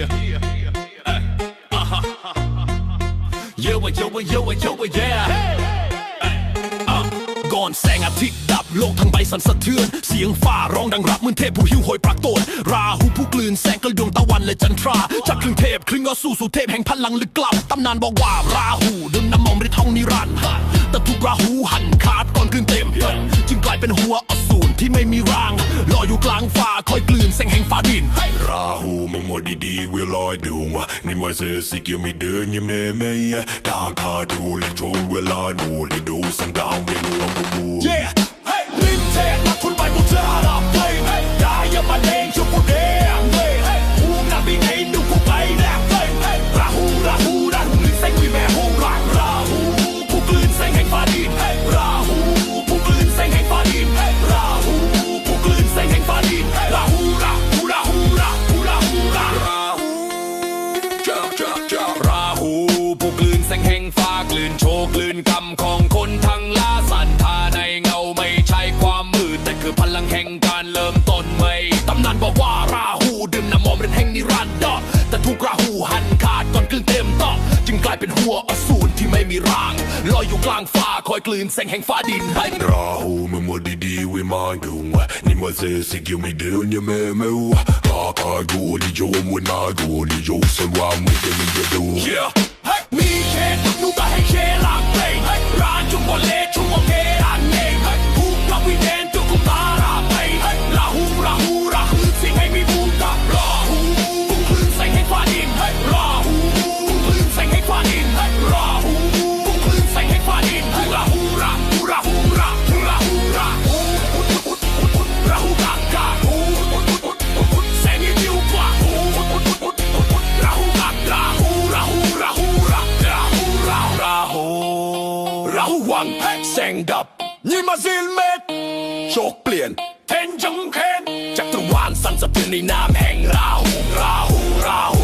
yeah. Hey. Uh-huh. Yo, yo, yo, yo, yeah. Hey. Uh. ก่อนแสงอาทิตย์ดับโลกทั้งใบสั่นสะเทือน เสียงฟ้าร้องดังรับเหมือนเทพผู้หิวโหยปรากโตนราหูผู้กลืนแสงกระดวงตะวันและจันทราจากครึ่งเทพครึ่งอสู่สู่เทพแห่งพลังลึกกล้ำตำนานบอกว่าราหูดึมน้ำมอมริทองนิรันต์แต่ถูกราหูหั่นขาดก่อนคลื่นเต็ม จึงกลายเป็นหัวอสูรที่ไม่มีร่างลอยอยู่กลางฟ้า คอยกลืนแสงแห่งฟ้าดินราหูมึงหมดดีๆเวลาดูมานี่มาเสียสิเกี่ยวไม่เดินยังไม่ไม่ตาคาดูเลยจนเวลาดูเลยดูสังดาวไโชว์กลืนกรรมของคนทั้งล่าสันทาในเงาไม่ใช่ความมืดแต่คือพลังแห่งการเริ่มต้นใหม่ตำนานบอกว่าราหูดื่มน้ำมอมเป็นแห่งนิรันดร์แต่ถูกราหูหันขาดก่อนกลืนเต็มต่อจึงกลายเป็นหัวอสูรที่ไม่มีร่างลอยอยู่กลางฟ้าคอยกลืนแสงแห่งฟ้าดินให้ราหูมึงหมดดีๆเวิมานดูมานี่มาเสียสิเกี่ยวไม่เดินยังไม่ไม่ตาคาดูดิโยมวันนาดูดิโยสันว่ามึงจะมึงจะดู Yeah. ราหูวังแสงดับนี่มาซิลเม็ดโชคเปลี่ยนเทนจงเคนจักรวาลสั่นสะเทือนในนามแห่งราหูราหูราหู